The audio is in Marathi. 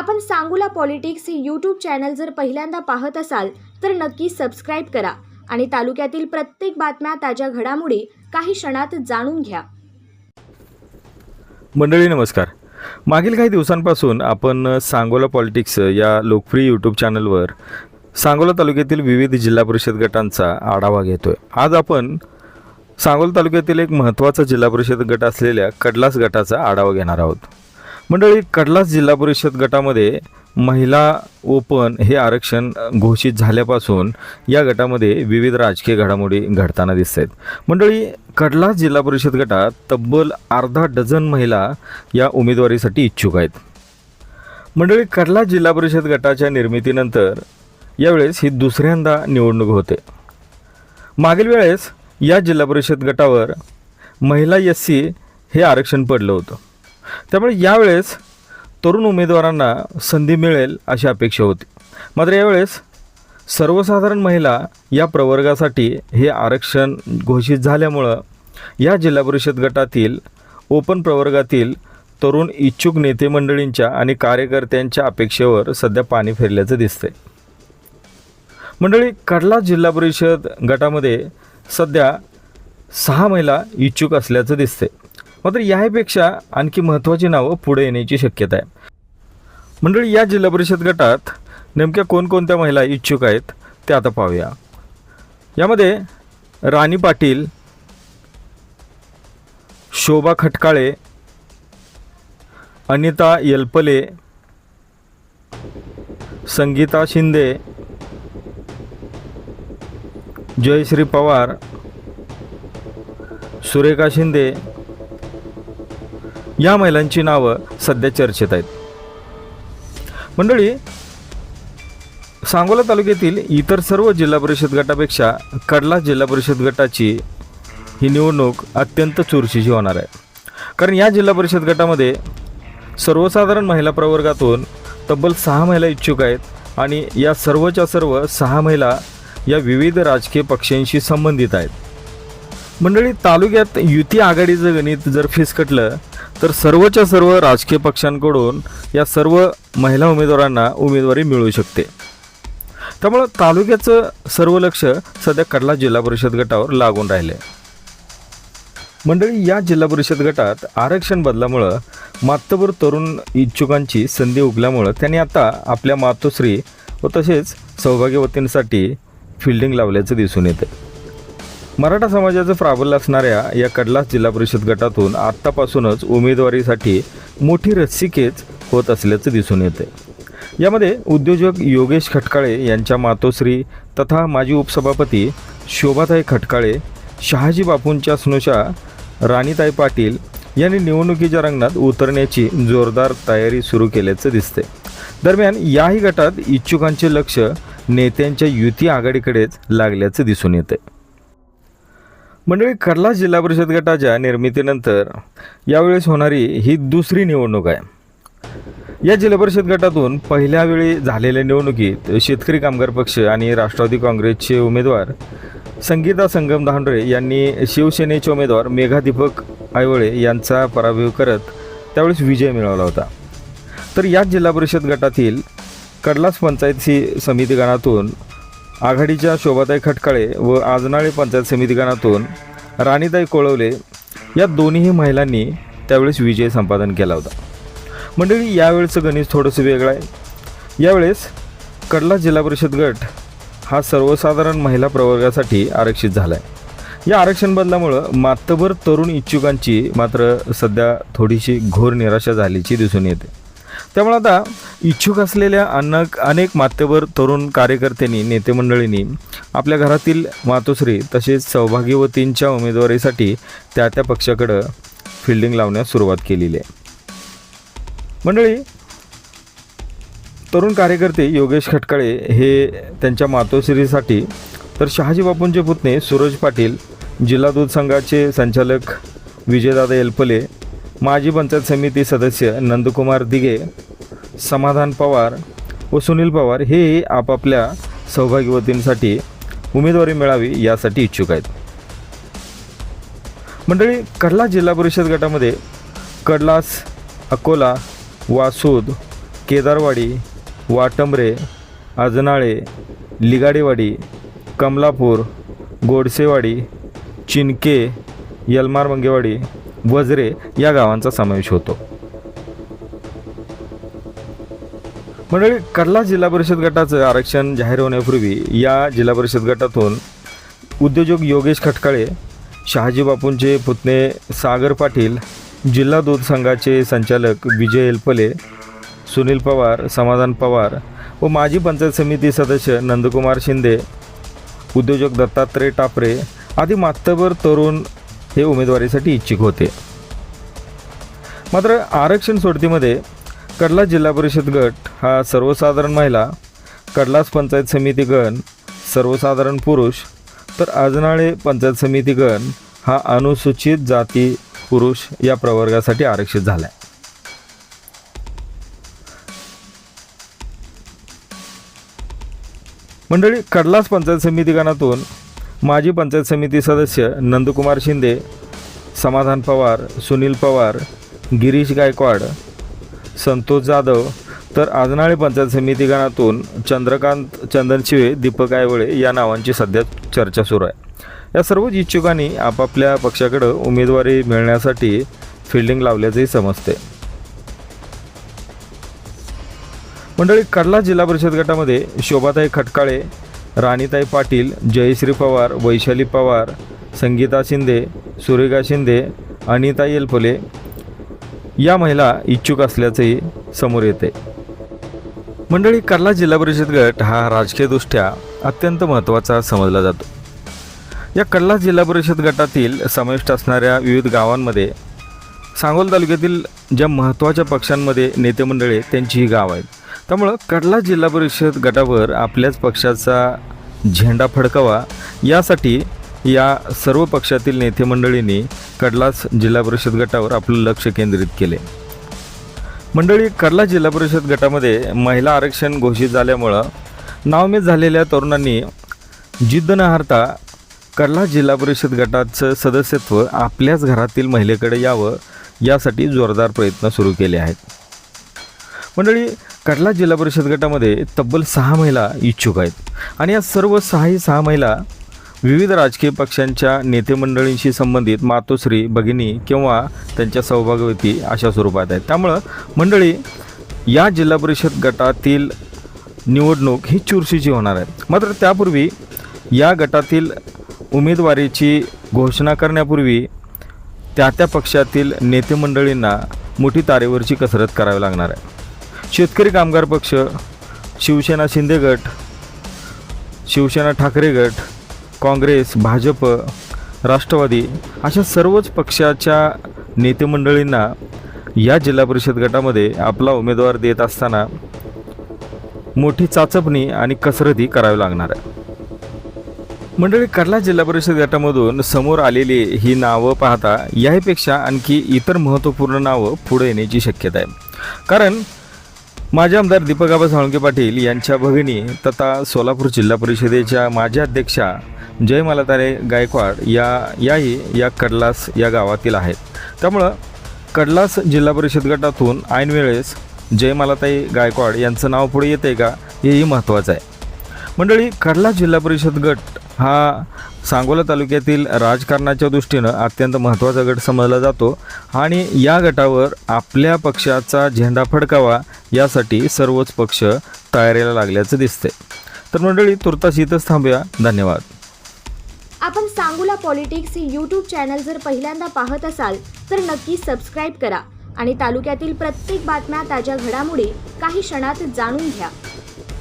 आपण सांगूला पॉलिटिक्स हे यूट्यूब चॅनल जर पहिल्यांदा पाहत असाल तर नक्की सबस्क्राईब करा आणि तालुक्यातील प्रत्येक बातम्या ताज्या घडामोडी काही क्षणात जाणून घ्या. मंडळी नमस्कार. मागील काही दिवसांपासून आपण सांगोला पॉलिटिक्स या लोकप्रिय यूट्यूब चॅनलवर सांगोला तालुक्यातील विविध जिल्हा परिषद गटांचा आढावा घेतोय. आज आपण सांगोला तालुक्यातील एक महत्त्वाचा जिल्हा परिषद गट असलेल्या कडलास गटाचा आढावा घेणार आहोत. मंडळी कडलास जिल्हा परिषद गटामध्ये महिला ओपन हे आरक्षण घोषित झाल्यापासून या गटामध्ये विविध राजकीय घडामोडी घडताना दिसत आहेत मंडळी कडलास जिल्हा परिषद गटात तब्बल अर्धा डझन महिला या उमेदवारीसाठी इच्छुक आहेत. मंडळी कडलास जिल्हा परिषद गटाच्या निर्मितीनंतर यावेळेस ही दुसऱ्यांदा निवडणूक होते. मागील वेळेस या जिल्हा परिषद गटावर महिला एस सी हे आरक्षण पडलं होतं. त्यामुळे यावेळेस तरुण उमेदवारांना संधी मिळेल अशी अपेक्षा होती. मात्र यावेळेस सर्वसाधारण महिला या प्रवर्गासाठी हे आरक्षण घोषित झाल्यामुळं या जिल्हा परिषद गटातील ओपन प्रवर्गातील तरुण इच्छुक नेते मंडळींच्या आणि कार्यकर्त्यांच्या अपेक्षेवर सध्या पाणी फिरल्याचं दिसतंय. मंडळी कडला जिल्हा परिषद गटामध्ये सध्या सहा महिला इच्छुक असल्याचं दिसते मात्र याहीपेक्षा आणखी महत्त्वाची नावं पुढे येण्याची शक्यता आहे. मंडळी या जिल्हा परिषद गटात नेमक्या कोणकोणत्या महिला इच्छुक आहेत ते आता पाहूया. यामध्ये राणी पाटील शोभा खटकाळे अनिता येलपले संगीता शिंदे जयश्री पवार सुरेखा शिंदे या महिलांची नावं सध्या चर्चेत आहेत. मंडळी सांगोला तालुक्यातील इतर सर्व जिल्हा परिषद गटापेक्षा कडला जिल्हा परिषद गटाची ही निवडणूक अत्यंत चुरशीची होणार आहे. कारण या जिल्हा परिषद गटामध्ये सर्वसाधारण महिला प्रवर्गातून तब्बल सहा महिला इच्छुक आहेत आणि या सर्वच्या सर्व सहा महिला या विविध राजकीय पक्षांशी संबंधित आहेत. मंडळी तालुक्यात युती आघाडीचं गणित जर फिसकटलं तर सर्वच्या सर्व राजकीय पक्षांकडून या सर्व महिला उमेदवारांना उमेदवारी मिळू शकते. त्यामुळं तालुक्याचं सर्व लक्ष सध्या कडला जिल्हा परिषद गटावर लागून राहिले. मंडळी या जिल्हा परिषद गटात आरक्षण बदलामुळं मातबर तरुण इच्छुकांची संधी उगल्यामुळं त्यांनी आता आपल्या मातोश्री व तसेच सौभाग्यवतींसाठी फिल्डिंग लावल्याचं दिसून येतं मराठा समाजाचं प्राबल्य असणाऱ्या या कडलास जिल्हा परिषद गटातून आत्तापासूनच उमेदवारीसाठी मोठी रस्सिकेच होत असल्याचं दिसून येते यामध्ये उद्योजक योगेश खटकाळे यांच्या मातोश्री तथा माजी उपसभापती शोभाताई खटकाळे शहाजी बापूंच्या स्नुषा राणीताई पाटील यांनी निवडणुकीच्या रंगणात उतरण्याची जोरदार तयारी सुरू केल्याचं दिसते दरम्यान याही गटात इच्छुकांचे लक्ष नेत्यांच्या युती आघाडीकडेच लागल्याचं दिसून येते मंडळी कर्ला जिल्हा परिषद गटाच्या निर्मितीनंतर यावेळेस होणारी ही दुसरी निवडणूक आहे. या जिल्हा परिषद गटातून पहिल्या वेळी झालेल्या निवडणुकीत शेतकरी कामगार पक्ष आणि राष्ट्रवादी काँग्रेसचे उमेदवार संगीता संगम धांडरे यांनी शिवसेनेचे उमेदवार मेघा दीपक आयवळे यांचा पराभव करत त्यावेळेस विजय मिळवला होता. तर याच जिल्हा परिषद गटातील कडलास पंचायती समिती गणातून आघाडीच्या शोभाताई खटकाळे व आजनाळे पंचायत समिती गणातून राणीताई कोळवले या दोन्ही महिलांनी त्यावेळेस विजय संपादन केला होता. मंडळी यावेळेचं गणित थोडंसं वेगळं आहे. यावेळेस कडला जिल्हा परिषद गट हा सर्वसाधारण महिला प्रवर्गासाठी आरक्षित झाला आहे या आरक्षण बदलामुळं मातभर तरुण इच्छुकांची मात्र सध्या थोडीशी घोर निराशा झाल्याची दिसून येते. त्यामुळे आता इच्छुक असलेल्या अनेक अनेक मात्यवर तरुण कार्यकर्त्यांनी नेते मंडळींनी आपल्या घरातील मातोश्री तसेच सहभागीवतींच्या उमेदवारीसाठी त्या त्या पक्षाकडं फिल्डिंग लावण्यास सुरुवात केलेली आहे. मंडळी तरुण कार्यकर्ते योगेश खटकाळे हे त्यांच्या मातोश्रीसाठी तर शहाजी बापूंचे पुतणे सूरज पाटील जिल्हा दूध संघाचे संचालक विजयदादा एलपले माजी पंचायत समिती सदस्य नंदकुमार दिघे समाधान पवार व सुनील पवार हेही आपापल्या सौभाग्यवतींसाठी उमेदवारी मिळावी यासाठी इच्छुक आहेत. मंडळी कडला जिल्हा परिषद गटामध्ये कडलास अकोला वासूद केदारवाडी वाटंबरे अजनाळे लिगाडेवाडी कमलापूर गोडसेवाडी चिनके यलमार मंगेवाडी वजरे या गावांचा समावेश होतो. मंडळी कडला जिल्हा परिषद गटाचं आरक्षण जाहीर होण्यापूर्वी या जिल्हा परिषद गटातून उद्योजक योगेश खटकाळे शहाजी बापूंचे पुतणे सागर पाटील जिल्हा दूध संघाचे संचालक विजय एलपले सुनील पवार समाधान पवार व माजी पंचायत समिती सदस्य नंदकुमार शिंदे उद्योजक दत्तात्रय टापरे आदी मातबर तरुण हे उमेदवारीसाठी इच्छुक होते. मात्र आरक्षण सोडतीमध्ये कडला जिल्हा परिषद गट हा सर्वसाधारण महिला कडलास पंचायत समिती गण सर्वसाधारण पुरुष तर आजनाळे पंचायत समिती गण हा अनुसूचित जाती पुरुष या प्रवर्गासाठी आरक्षित झाला आहे मंडळी कडलास पंचायत समिती गणातून माजी पंचायत समिती सदस्य नंदकुमार शिंदे समाधान पवार सुनील पवार गिरीश गायकवाड संतोष जाधव तर आजनाळे पंचायत समिती गणातून चंद्रकांत चंदनशिवे दीपक आयवळे या नावांची सध्या चर्चा सुरू आहे. या सर्वच इच्छुकांनी आपापल्या पक्षाकडं उमेदवारी मिळण्यासाठी फिल्डिंग लावल्याचंही समजते मंडळी कडला जिल्हा परिषद गटामध्ये शोभाताई खटकाळे राणीताई पाटील जयश्री पवार वैशाली पवार संगीता शिंदे सुरेखा शिंदे अनिता येलफुले या महिला इच्छुक असल्याचंही समोर येते. मंडळी कर्ला जिल्हा परिषद गट हा राजकीयदृष्ट्या अत्यंत महत्त्वाचा समजला जातो. या कर्ला जिल्हा परिषद गटातील समाविष्ट असणाऱ्या विविध गावांमध्ये सांगोल तालुक्यातील ज्या महत्त्वाच्या पक्षांमध्ये नेते मंडळी त्यांची ही गाव आहेत. त्यामुळं कडला जिल्हा परिषद गटावर आपल्याच पक्षाचा झेंडा फडकावा यासाठी या सर्व पक्षातील नेते मंडळींनी कडलाच जिल्हा परिषद गटावर आपलं लक्ष केंद्रित केले. मंडळी कडला जिल्हा परिषद गटामध्ये महिला आरक्षण घोषित झाल्यामुळं नावमेद झालेल्या तरुणांनी जिद्द न हारता कडला जिल्हा परिषद गटाचं सदस्यत्व आपल्याच घरातील महिलेकडे यावं यासाठी जोरदार प्रयत्न सुरू केले आहेत. मंडळी कडला जिल्हा परिषद गटामध्ये तब्बल सहा महिला इच्छुक आहेत. आणि या सर्व सहाही सहा महिला विविध राजकीय पक्षांच्या नेतेमंडळींशी संबंधित मातोश्री भगिनी किंवा त्यांच्या सहभागवती अशा स्वरूपात आहेत. त्यामुळं मंडळी या जिल्हा परिषद गटातील निवडणूक ही चुरशीची होणार आहे. मात्र त्यापूर्वी या गटातील उमेदवारीची घोषणा करण्यापूर्वी त्या त्या पक्षातील नेतेमंडळींना मोठी तारेवरची कसरत करावी लागणार आहे. शेतकरी कामगार पक्ष शिवसेना शिंदे गट शिवसेना ठाकरे गट काँग्रेस भाजप राष्ट्रवादी अशा सर्वच पक्षाच्या नेतेमंडळींना या जिल्हा परिषद गटामध्ये आपला उमेदवार देत असताना मोठी चाचपणी आणि कसरती करावी लागणार आहे. मंडळी कडला जिल्हा परिषद गटामधून समोर आलेली ही नावं पाहता याहीपेक्षा आणखी इतर महत्त्वपूर्ण नावं पुढे येण्याची शक्यता आहे. कारण माजी आमदार दीपक आबा साळुंके पाटील यांच्या भगिनी तथा सोलापूर जिल्हा परिषदेच्या माजी अध्यक्षा जयमालातारे गायकवाड या याही या कडलास या गावातील आहेत. त्यामुळं कडलास जिल्हा परिषद गटातून ऐनवेळेस जयमालाताई गायकवाड यांचं नाव पुढे येते का हेही महत्त्वाचं आहे. मंडळी कडला जिल्हा परिषद गट हा सांगोला तालुक्यातील राजकारणाच्या दृष्टीनं अत्यंत महत्त्वाचा गट समजला जातो आणि या गटावर आपल्या पक्षाचा झेंडा फडकावा यासाठी सर्वच पक्ष तयारीला लागल्याचं दिसते तर मंडळी तुर्तास इथंच थांबूया. धन्यवाद. आपण सांगोला पॉलिटिक्स हे यूट्यूब चॅनल जर पहिल्यांदा पाहत असाल तर नक्की सबस्क्राईब करा आणि तालुक्यातील प्रत्येक बातम्या ताज्या घडामोडी काही क्षणात जाणून घ्या.